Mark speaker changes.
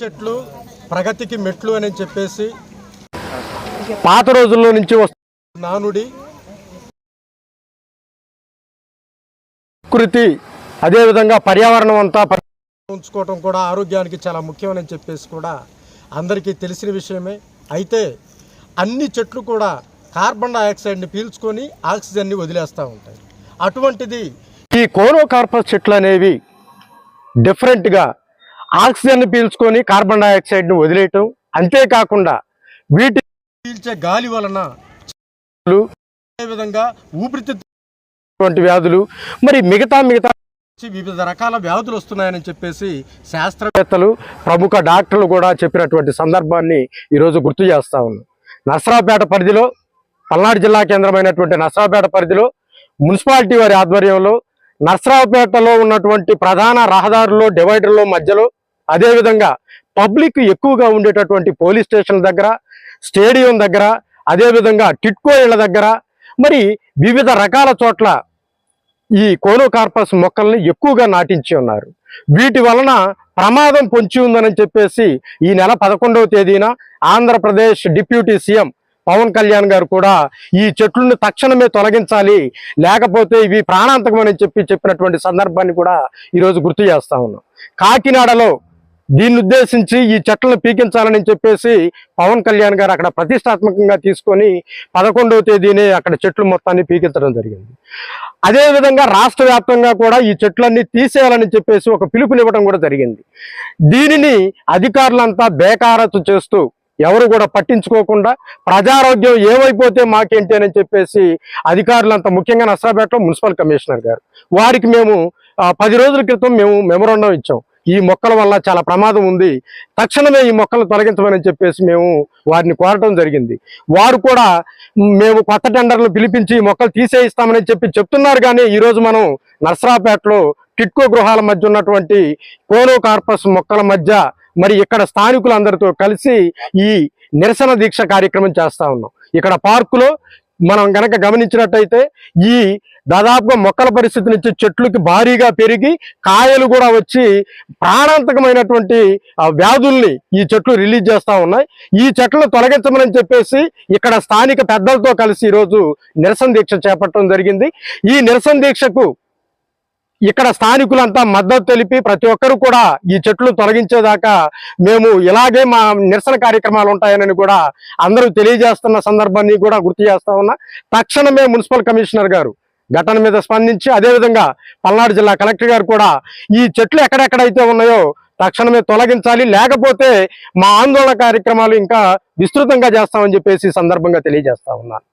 Speaker 1: చెట్లు ప్రగతికి మెట్లు అని చెప్పేసి
Speaker 2: పాత రోజుల్లో నుంచి వస్తున్న
Speaker 1: నానుడి
Speaker 2: ప్రకృతి అదేవిధంగా పర్యావరణం అంతా
Speaker 1: ఉంచుకోవటం కూడా ఆరోగ్యానికి చాలా ముఖ్యమని చెప్పేసి కూడా అందరికీ తెలిసిన విషయమే. అయితే అన్ని చెట్లు కూడా కార్బన్ డైఆక్సైడ్ని పీల్చుకొని ఆక్సిజన్ని వదిలేస్తూ ఉంటాయి. అటువంటిది
Speaker 2: ఈ కోనోకార్పస్ చెట్లు అనేవి డిఫరెంట్గా ఆక్సిజన్ పీల్చుకొని కార్బన్ డైఆక్సైడ్ను వదిలేయటం. అంతేకాకుండా వీటి
Speaker 1: పీల్చే గాలి వలన
Speaker 2: వంటి వ్యాధులు మరి మిగతా మిగతా
Speaker 1: వివిధ రకాల వ్యాధులు వస్తున్నాయని చెప్పేసి శాస్త్ర
Speaker 2: శాస్త్రవేత్తలు ప్రముఖ డాక్టర్లు కూడా చెప్పినటువంటి సందర్భాన్ని ఈరోజు గుర్తు చేస్తా ఉన్నాం. నర్సరావుపేట పరిధిలో పల్నాడు జిల్లా కేంద్రమైనటువంటి నర్సరావుపేట పరిధిలో మున్సిపాలిటీ వారి ఆధ్వర్యంలో నర్సరావుపేటలో ఉన్నటువంటి ప్రధాన రహదారుల్లో డివైడర్లో మధ్యలో అదేవిధంగా పబ్లిక్ ఎక్కువగా ఉండేటటువంటి పోలీస్ స్టేషన్ దగ్గర స్టేడియం దగ్గర అదేవిధంగా టిట్కో ఇళ్ళ దగ్గర మరి వివిధ రకాల చోట్ల ఈ కోనోకార్పస్ మొక్కల్ని ఎక్కువగా నాటించి ఉన్నారు. వీటి వలన ప్రమాదం పొంచి ఉందని చెప్పేసి ఈ నెల పదకొండవ తేదీన ఆంధ్రప్రదేశ్ డిప్యూటీ సీఎం పవన్ కళ్యాణ్ గారు కూడా ఈ చెట్లను తక్షణమే తొలగించాలి లేకపోతే ఇవి ప్రాణాంతకమని చెప్పి చెప్పినటువంటి సందర్భాన్ని కూడా ఈరోజు గుర్తు చేస్తా ఉన్నాం. కాకినాడలో దీన్ని ఉద్దేశించి ఈ చెట్లను పీకించాలని చెప్పేసి పవన్ కళ్యాణ్ గారు అక్కడ ప్రతిష్టాత్మకంగా తీసుకొని పదకొండవ తేదీనే అక్కడ చెట్లు మొత్తాన్ని పీకించడం జరిగింది. అదేవిధంగా రాష్ట్ర వ్యాప్తంగా కూడా ఈ చెట్లన్నీ తీసేయాలని చెప్పేసి ఒక పిలుపునివ్వడం కూడా జరిగింది. దీనిని అధికారులంతా బేకారతు చేస్తూ ఎవరు కూడా పట్టించుకోకుండా ప్రజారోగ్యం ఏమైపోతే మాకేంటి అని చెప్పేసి అధికారులంతా ముఖ్యంగా నర్సరాపేటలో మున్సిపల్ కమిషనర్ గారు. వారికి మేము పది రోజుల క్రితం మేము మెమరాండం ఇచ్చాం. ఈ మొక్కల వల్ల చాలా ప్రమాదం ఉంది. తక్షణమే ఈ మొక్కలు తొలగించమని చెప్పేసి మేము వారిని కోరటం జరిగింది. వారు కూడా మేము కొత్త టెండర్లు పిలిపించి మొక్కలు తీసేయిస్తామని చెప్పి చెప్తున్నారు కానీ ఈరోజు మనం నర్సరాపేటలో టిట్కో గృహాల మధ్య ఉన్నటువంటి కోనో కార్పస్ మొక్కల మధ్య మరి ఇక్కడ స్థానికులందరితో కలిసి ఈ నిరసన దీక్ష కార్యక్రమం చేస్తా ఉన్నాం. ఇక్కడ పార్కులో మనం గనక గమనించినట్టయితే ఈ దాదాపుగా మొక్కల పరిస్థితి నుంచి చెట్లకి భారీగా పెరిగి కాయలు కూడా వచ్చి ప్రాణాంతకమైనటువంటి వ్యాధుల్ని ఈ చెట్లు రిలీజ్ చేస్తూ ఉన్నాయి. ఈ చెట్లను తొలగించమని చెప్పేసి ఇక్కడ స్థానిక పెద్దలతో కలిసి ఈరోజు నిరసన దీక్ష చేపట్టడం జరిగింది. ఈ నిరసన దీక్షకు ఇక్కడ స్థానికులంతా మద్దతు తెలిపి ప్రతి ఒక్కరు కూడా ఈ చెట్లు తొలగించేదాకా మేము ఇలాగే మా నిరసన కార్యక్రమాలు ఉంటాయని కూడా అందరూ తెలియజేస్తున్న సందర్భాన్ని కూడా గుర్తు చేస్తా ఉన్నా. తక్షణమే మున్సిపల్ కమిషనర్ గారు ఘటన మీద స్పందించి అదేవిధంగా పల్నాడు జిల్లా కలెక్టర్ గారు కూడా ఈ చెట్లు ఎక్కడెక్కడైతే ఉన్నాయో తక్షణమే తొలగించాలి. లేకపోతే మా ఆందోళన కార్యక్రమాలు ఇంకా విస్తృతంగా చేస్తామని చెప్పేసి సందర్భంగా తెలియజేస్తా ఉన్నాను